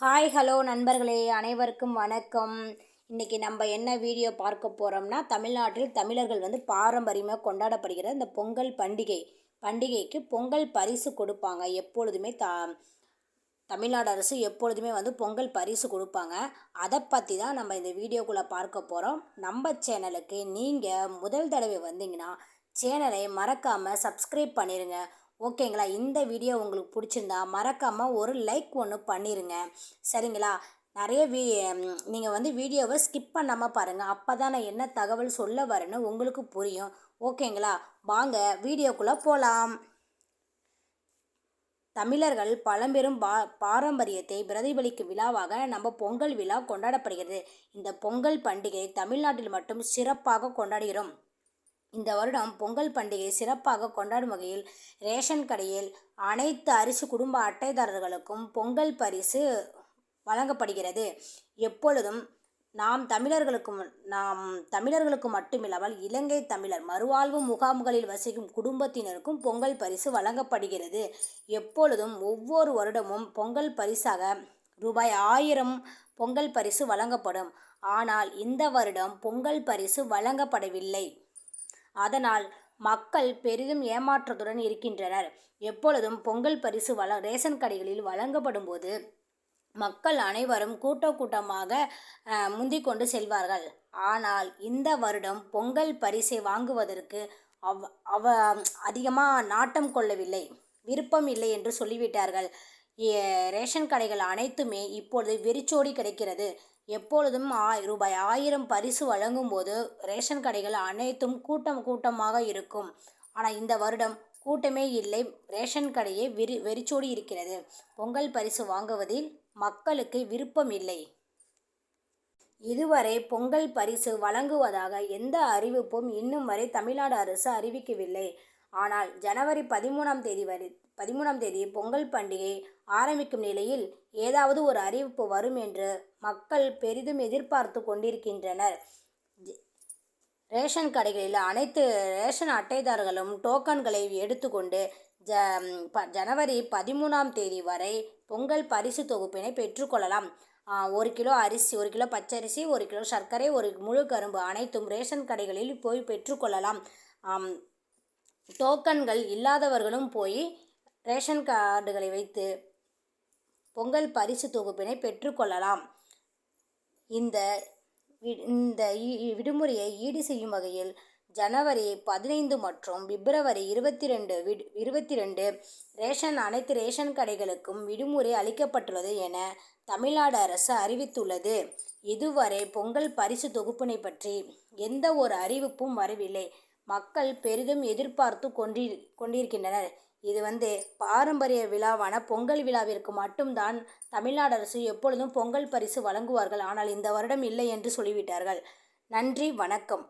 Hi hello நண்பர்களே. அனைவருக்கும் வணக்கம். இன்றைக்கி நம்ம என்ன வீடியோ பார்க்க போகிறோம்னா தமிழ்நாட்டில் தமிழர்கள் வந்து பாரம்பரியமாக கொண்டாடப்படுகிற இந்த பொங்கல் பண்டிகை. பண்டிகைக்கு பொங்கல் பரிசு கொடுப்பாங்க. எப்பொழுதுமே த தமிழ்நாடு அரசு எப்பொழுதுமே வந்து பொங்கல் பரிசு கொடுப்பாங்க. அதை பற்றி தான் நம்ம இந்த வீடியோக்குள்ளே பார்க்க போகிறோம் நம்ம சேனலுக்கு நீங்கள் முதல் தடவை வந்தீங்கன்னா சேனலை மறக்காமல் சப்ஸ்கிரைப் பண்ணிடுங்க ஓகேங்களா? இந்த வீடியோ உங்களுக்கு பிடிச்சிருந்தா மறக்காமல் ஒரு லைக் ஒன்று பண்ணிடுங்க சரிங்களா? நிறைய வீ நீங்கள் வந்து வீடியோவை ஸ்கிப் பண்ணாமல் பாருங்கள் அப்போ தான் நான் என்ன தகவல் சொல்ல வரேன்னு உங்களுக்கு புரியும். ஓகேங்களா? வாங்க வீடியோக்குள்ளே போகலாம் தமிழர்கள் பழம்பெரும் பா பாரம்பரியத்தை பிரதிபலிக்கும் விழாவாக நம்ம பொங்கல் விழா கொண்டாடப்படுகிறது. இந்த பொங்கல் பண்டிகை தமிழ்நாட்டில் மட்டும் சிறப்பாக கொண்டாடுகிறோம். இந்த வருடம் பொங்கல் பண்டிகை சிறப்பாக கொண்டாடும் வகையில் ரேஷன் கடையில் அனைத்து அரிசி குடும்ப அட்டைதாரர்களுக்கும் பொங்கல் பரிசு வழங்கப்படுகிறது. எப்பொழுதும் நாம் தமிழர்களுக்கு நாம் தமிழர்களுக்கு மட்டுமில்லாமல் இலங்கை தமிழர் மறுவாழ்வு முகாம்களில் வசிக்கும் குடும்பத்தினருக்கும் பொங்கல் பரிசு வழங்கப்படுகிறது. எப்பொழுதும் ஒவ்வொரு வருடமும் பொங்கல் பரிசாக ரூபாய் ஆயிரம் பொங்கல் பரிசு வழங்கப்படும். ஆனால் இந்த வருடம் பொங்கல் பரிசு வழங்கப்படவில்லை. அதனால் மக்கள் பெரிதும் ஏமாற்றத்துடன் இருக்கின்றனர். எப்பொழுதும் பொங்கல் பரிசு வள ரேஷன் கடைகளில் வழங்கப்படும் போது மக்கள் அனைவரும் கூட்ட கூட்டமாக முந்திக் கொண்டு செல்வார்கள். ஆனால் இந்த வருடம் பொங்கல் பரிசை வாங்குவதற்கு அவ் அவ அதிகமாக நாட்டம் கொள்ளவில்லை. விருப்பம் இல்லை என்று சொல்லிவிட்டார்கள். ரேஷன் கடைகள் அனைத்துமே இப்பொழுது வெறிச்சோடி கிடைக்கிறது. எப்பொழுதும் ஆய் ரூபாய் ஆயிரம் பரிசு வழங்கும் போது ரேஷன் கடைகள் அனைத்தும் கூட்டம் கூட்டமாக இருக்கும். ஆனால் இந்த வருடம் கூட்டமே இல்லை. ரேஷன் கடையே விரி வெறிச்சோடி இருக்கிறது. பொங்கல் பரிசு வாங்குவதில் மக்களுக்கு விருப்பம் இல்லை. இதுவரை பொங்கல் பரிசு வழங்குவதாக எந்த அறிவிப்பும் இன்னும் வரை தமிழ்நாடு அரசு அறிவிக்கவில்லை. ஆனால் ஜனவரி பதிமூணாம் தேதி வரை பதிமூணாம் தேதி பொங்கல் பண்டிகை ஆரம்பிக்கும் நிலையில் ஏதாவது ஒரு அறிவிப்பு வரும் என்று மக்கள் பெரிதும் எதிர்பார்த்து கொண்டிருக்கின்றனர். ரேஷன் கடைகளில் அனைத்து ரேஷன் அட்டைதாரர்களும் டோக்கன்களை எடுத்துக்கொண்டு ஜ ப ஜனவரி பதிமூணாம் தேதி வரை பொங்கல் பரிசு தொகுப்பினை பெற்றுக்கொள்ளலாம் ஒரு கிலோ அரிசி ஒரு கிலோ பச்சரிசி ஒரு கிலோ சர்க்கரை ஒரு முழு கரும்பு அனைத்தும் ரேஷன் கடைகளில் போய் பெற்றுக்கொள்ளலாம் டோக்கன்கள் இல்லாதவர்களும் போய் ரேஷன் கார்டுகளை வைத்து பொங்கல் பரிசு தொகுப்பினை பெற்றுக்கொள்ளலாம் இந்த இந்த விடுமுறையை ஈடு செய்யும் வகையில் ஜனவரி பதினைந்து மற்றும் பிப்ரவரி இருபத்தி ரெண்டு விடு இருபத்தி ரெண்டு ரேஷன் அனைத்து ரேஷன் கடைகளுக்கும் விடுமுறை அளிக்கப்பட்டுள்ளது என தமிழ்நாடு அரசு அறிவித்துள்ளது. இதுவரை பொங்கல் பரிசு தொகுப்பினை பற்றி எந்த ஒரு அறிவிப்பும் வரவில்லை. மக்கள் பெரிதும் எதிர்பார்த்து கொண்டி கொண்டிருக்கின்றனர். இது வந்து பாரம்பரிய விழாவான பொங்கல் விழாவிற்கு மட்டும்தான் தமிழ்நாடு அரசு எப்பொழுதும் பொங்கல் பரிசு வழங்குவார்கள். ஆனால் இந்த வருடம் இல்லை என்று சொல்லிவிட்டார்கள். நன்றி வணக்கம்.